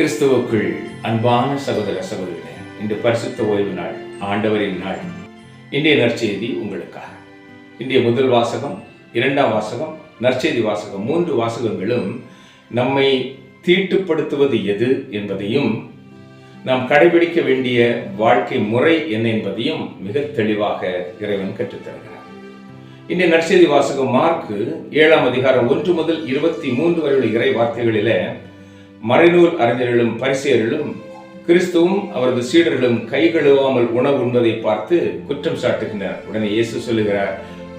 கிறிஸ்துவுக்குள் அன்பான சகோதர சகோதரிகளே இன்று பரிசுத்த ஓய்வு நாள் ஆண்டவரின் நாள். இன்றைய நற்செய்தி உங்களுக்காக. இன்றைய முதல் வாசகம் இரண்டாம் வாசகம் நற்செய்தி வாசகம் மூன்று வாசகங்களும் நம்மை தீட்டுப்படுத்துவது எது என்பதையும் நாம் கடைபிடிக்க வேண்டிய வாழ்க்கை முறை என்ன என்பதையும் மிக தெளிவாக இறைவன் கற்றுத்தருகிறார். இன்றைய நற்செய்தி வாசகம் மார்க்கு ஏழாம் அதிகாரம் ஒன்று முதல் இருபத்தி மூன்று வரை உள்ள இறை வார்த்தைகளில மறைநூல் அறிஞர்களும் பரிசெயர்களும் கிறிஸ்துவும் அவரது சீடர்களும் கை கழுவாமல் உணவு உண்பதை பார்த்து குற்றம் சாட்டுகின்றனர். உடனே இயேசு சொல்லுகிறார்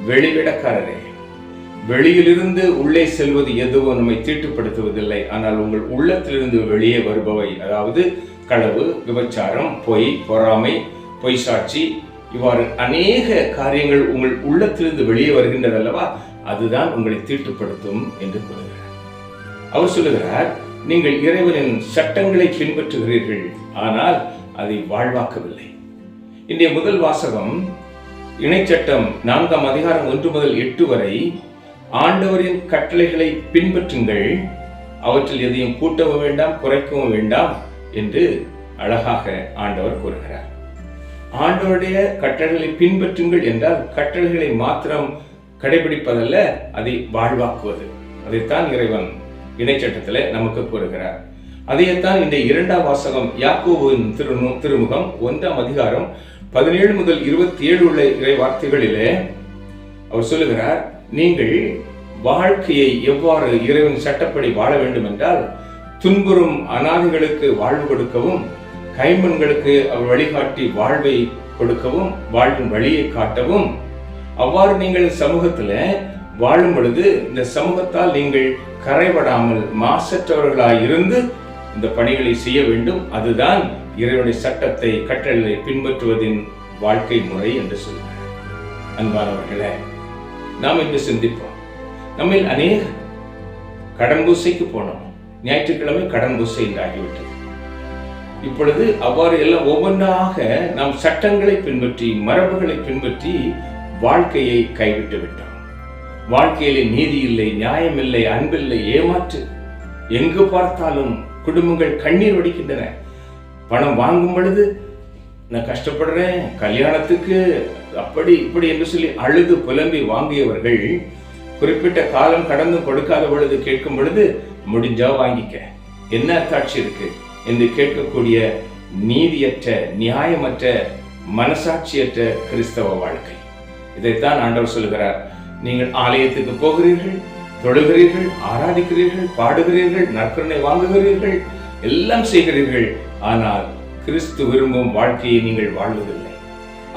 வெளிவிடக்காரரே வெளியிலிருந்து உள்ளே செல்வது எதுவும் நம்மை தீட்டுப்படுத்துவதில்லை. ஆனால் உங்கள் உள்ளத்திலிருந்து வெளியே வருபவை அதாவது களவு விபச்சாரம் பொய் பொறாமை பொய் சாட்சி இவ்வாறு அநேக காரியங்கள் உங்கள் உள்ளத்திலிருந்து வெளியே வருகின்றது அல்லவா அதுதான் உங்களை தீட்டுப்படுத்தும் என்று கூறுகிறார். அவர் சொல்லுகிறார் நீங்கள் இறைவனின் சட்டங்களை பின்பற்றுகிறீர்கள். ஆனால் அதை வாழ்வாக்கவில்லை. இன்றைய முதல் வாசகம் இணைச்சட்டம் நான்காம் அதிகாரம் ஒன்று முதல் எட்டு வரை ஆண்டவரின் கட்டளைகளை பின்பற்றுங்கள். அவற்றில் எதையும் கூட்டவும் வேண்டாம் குறைக்கவும் வேண்டாம் என்று அழகாக ஆண்டவர் கூறுகிறார். ஆண்டவருடைய கட்டளைகளை பின்பற்றுங்கள் என்றால் கட்டளைகளை மாத்திரம் கடைபிடிப்பதல்ல அதை வாழ்வாக்குவது. அதைத்தான் இறைவன் இணைச்சட்டத்தில் நமக்கு கூறுகிறார். அதையத்தான் இந்த இரண்டாம் வாசகம் யாக்கோவின் திரு திருமுகம் ஒன்றாம் அதிகாரம் பதினேழு முதல் இருபத்தி ஏழு உள்ள இறை வார்த்தைகளிலே அவர் சொல்லுகிறார் நீங்கள் வாழ்க்கையை எவ்வாறு இறைவன் சட்டப்படி வாழ வேண்டும் என்றால் துன்புறும் அநாதிகளுக்கு வாழ்வு கொடுக்கவும் கைம்பன்களுக்கு அவர் வழிகாட்டி வாழ்வை கொடுக்கவும் வாழ்வின் வழியை காட்டவும் அவ்வாறு நீங்கள் சமூகத்தில் வாழும் பொழுது இந்த சமூகத்தால் நீங்கள் கரைபடாமல் மாசற்றவர்களாய் இருந்து இந்த பணிகளை செய்ய வேண்டும். அதுதான் இறைவனுடைய சட்டத்தை கட்டளை பின்பற்றுவதின் வாழ்க்கை முறை என்று சொல்கிறார். அன்பானவர்களே நாம் இன்று சிந்திப்போம். நம்மில் அநேக கடன் பூசைக்கு போனோம். ஞாயிற்றுக்கிழமை கடன் பூசை என்று ஆகிவிட்டது இப்பொழுது அவ்வாறு எல்லாம் ஒவ்வொன்றாக நாம் சட்டங்களை பின்பற்றி மரபுகளை பின்பற்றி வாழ்க்கையை கைவிட்டு விட்டோம். வாழ்க்கையிலே நீதி இல்லை நியாயம் இல்லை அன்பில்லை ஏமாற்று. எங்கு பார்த்தாலும் குடும்பங்கள் கண்ணீர் வடிக்கின்றன. பணம் வாங்கும் பொழுது நான் கஷ்டப்படுறேன் கல்யாணத்துக்கு அப்படி இப்படி என்று சொல்லி அழுது புலம்பி வாங்கியவர்கள் குறிப்பிட்ட காலம் கடந்து கொடுக்காத பொழுது கேட்கும் பொழுது முடிஞ்சா வாங்கிக்க. என்ன அத்தாட்சி இருக்கு? என்று கேட்கக்கூடிய நீதியற்ற நியாயமற்ற மனசாட்சியற்ற கிறிஸ்தவ வாழ்க்கை. இதைத்தான் ஆண்டவர் சொல்கிறார் நீங்கள் ஆலயத்துக்கு போகிறீர்கள் தொழுகிறீர்கள் ஆராதிக்கிறீர்கள் பாடுகிறீர்கள் நற்கருணை வாங்குகிறீர்கள் எல்லாம் செய்கிறீர்கள். ஆனால் கிறிஸ்து விரும்பும் வாழ்க்கையை நீங்கள் வாழ்வதில்லை.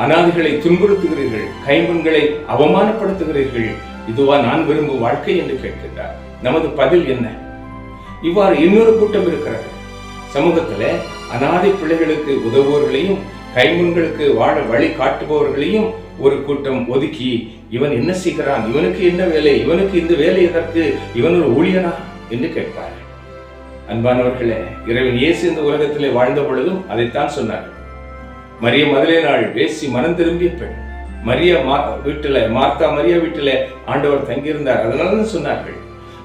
அனாதிகளை துன்புறுத்துகிறீர்கள் கைம்பெண்களை அவமானப்படுத்துகிறீர்கள். இதுவா நான் விரும்பும் வாழ்க்கை என்று கேட்கின்றார். நமது பதில் என்ன? இவ்வாறு இன்னொரு கூட்டம் இருக்கிறது. சமூகத்துல அனாதை பிள்ளைகளுக்கு உதவுபவர்களையும் கைமுன்களுக்கு வாழ வழி காட்டுபவர்களையும் ஒரு கூட்டம் ஒதுக்கி இவன் என்ன செய்கிறான்? இவனுக்கு என்ன வேலை? இவனுக்கு இந்த வேலை எதற்கு? இவன் ஒரு ஊழியனா? என்று கேட்பார் அன்பானவர்களே இறைவன் இயேசு இந்த உலகத்திலே வாழ்ந்த பொழுதும் அதைத்தான் சொன்னார். மரிய மதுரை நாள் பேசி மனம் திரும்பிய பெண் மரிய மா வீட்டுல மார்த்தா மரியா வீட்டுல ஆண்டவர் தங்கியிருந்தார். அதனால சொன்னார்கள்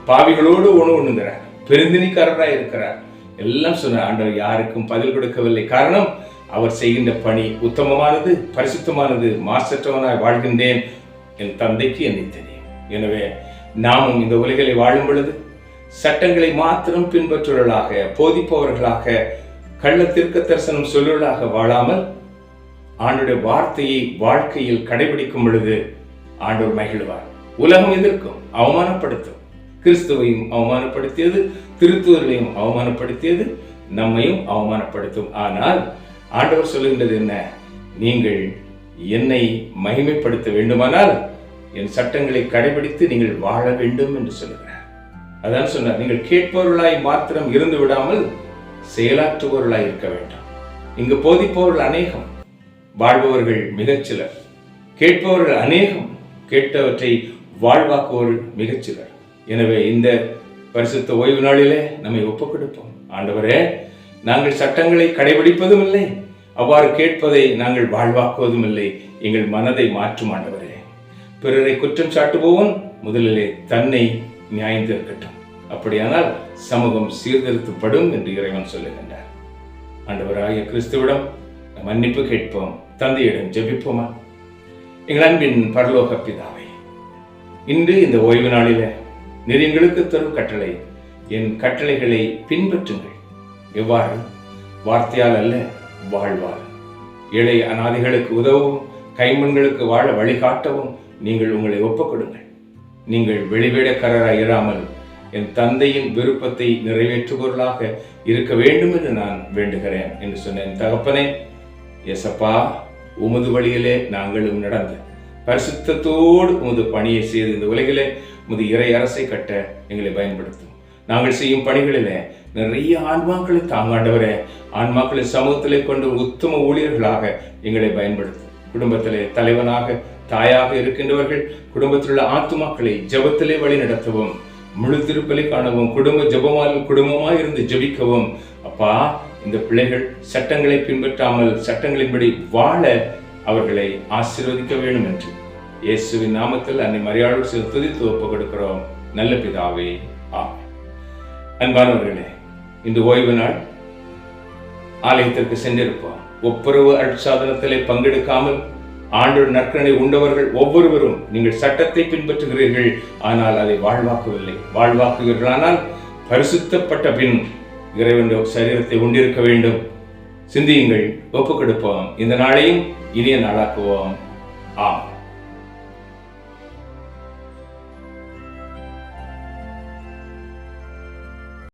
பாவிகளோடு உணவு உண்ணுகிறார் பெருந்தினிக்காரராக இருக்கிறார். எல்லாம் சொன்னார் ஆண்டவர் யாருக்கும் பதில் கொடுக்கவில்லை. காரணம் அவர் செய்கின்ற பணி உத்தமமானது பரிசுத்தமானது. மாசற்றவனாய் வாழ்கின்றேன். என் தந்தைக்கு என்னை தெரியும். எனவே நாமும் இந்த உலகிலே வாழும் பொழுது சட்டங்களை மாத்திரம் பின்பற்றுவர்களாக போதிப்பவர்களாக கள்ள திருக்க தரிசனம் சொல்லுவர்களாக வாழாமல் ஆண்டுடைய வார்த்தையை வாழ்க்கையில் கடைபிடிக்கும் பொழுது ஆண்டவர் மகிழ்வார். உலகம் எதிர்க்கும் அவமானப்படுத்தும். கிறிஸ்துவையும் அவமானப்படுத்தியது திருத்துவர்களையும் அவமானப்படுத்தியது நம்மையும் அவமானப்படுத்தும். ஆனால் ஆண்டவர் சொல்லுகின்றது என்ன? நீங்கள் என்னை மகிமைப்படுத்த வேண்டுமானால் என் சட்டங்களை கடைபிடித்து நீங்கள் வாழ வேண்டும் என்று சொல்லுகிறார். அதான் சொன்னார் நீங்கள் கேட்பவர்களாய் மாத்திரம் இருந்து விடாமல் செயலாற்றுபவர்களாய் இருக்க வேண்டும். இங்கு போதிப்பவர்கள் அநேகம் வாழ்பவர்கள் மிகச்சிலர். கேட்பவர்கள் அநேகம் கேட்டவற்றை வாழ்வாக்குவர்கள் மிகச் சிலர் எனவே இந்த பரிசுத்த ஓய்வு நாளிலே நம்மை ஒப்புக் கொடுப்போம் ஆண்டவரே நாங்கள் சட்டங்களை கடைபிடிப்பதும் இல்லை அவ்வாறு கேட்பதை நாங்கள் வாழ்வாக்குவதும் இல்லை எங்கள் மனதை மாற்றும் ஆண்டவரே. பிறரை குற்றம் சாட்டுபவன் முதலிலே தன்னை நியாயம் இருக்கட்டும் அப்படியானால் சமூகம் சீர்திருத்தப்படும் என்று இறைவன் சொல்லுகின்றார். ஆண்டவராகிய கிறிஸ்துவிடம் மன்னிப்பு கேட்போம். தந்தையிடம் ஜெபிப்போமா? எங்கள் அன்பின் பரலோக பிதாவை இன்று இந்த ஓய்வு நாளில நீர் எங்களுக்கு தரும் கட்டளை என் கட்டளைகளை பின்பற்றுங்கள். எவ்வாறு? வார்த்தையால் அல்ல வாழ்வார் ஏழை அநாதிகளுக்கு உதவவும் கைமண்களுக்கு வாழ வழிகாட்டவும் நீங்கள் உங்களை ஒப்புக்கொடுங்கள். நீங்கள் வெளிவேடக்காரராய் இராமல் என் தந்தையின் விருப்பத்தை நிறைவேற்றுபவர்களாக இருக்க வேண்டும் என்று நான் வேண்டுகிறேன் என்று சொன்னேன் தகப்பனே எசப்பா உமது வழியிலே நாங்களும் நடந்த பரிசுத்தத்தோடு உமது பணியை செய்து இந்த உலகிலே உமது இறை அரசை கட்ட எங்களை பயன்படுத்தும். நாங்கள் செய்யும் பணிகளில் நிறைய ஆன்மாக்களை தாங்காண்டவரே. ஆன்மாக்களை சமூகத்திலே கொண்டு உத்தம ஊழியர்களாக எங்களை பயன்படுத்தும் குடும்பத்திலே தலைவனாக தாயாக இருக்கின்றவர்கள் குடும்பத்தில் உள்ள ஆத்துமாக்களை ஜபத்திலே வழி நடத்தவும் முழு திருப்பலி காணவும் குடும்ப ஜபமால் குடும்பமாக இருந்து ஜெபிக்கவும். அப்பா இந்த பிள்ளைகள் சட்டங்களை பின்பற்றாமல் சட்டங்களின்படி வாழ அவர்களை ஆசீர்வதிக்க வேண்டும் என்று இயேசுவின் நாமத்தில் அன்னை மரியாதை துதித்து ஒப்புக் கொடுக்கிறோம். நல்ல பிதாவே அன்பானவர்களே இந்த ஓய்வு நாள். ஆலயத்திற்கு சென்றிருப்போம் ஒப்புரவு அட்சாதனத்திலே பங்கெடுக்காமல் ஆண்டோர் நற்கனை உண்டவர்கள் ஒவ்வொருவரும் நீங்கள் சட்டத்தை பின்பற்றுகிறீர்கள். ஆனால் அதை வாழ்வாக்கவில்லை. வாழ்வாக்குகிறீர்களானால் பரிசுத்தப்பட்ட பின் இறைவனுடைய சரீரத்தை உண்டிருக்க வேண்டும். சிந்தியுங்கள் ஒப்புக் கொடுப்போம் இந்த நாளையும் இனிய நாளாக்குவோம். ஆம்.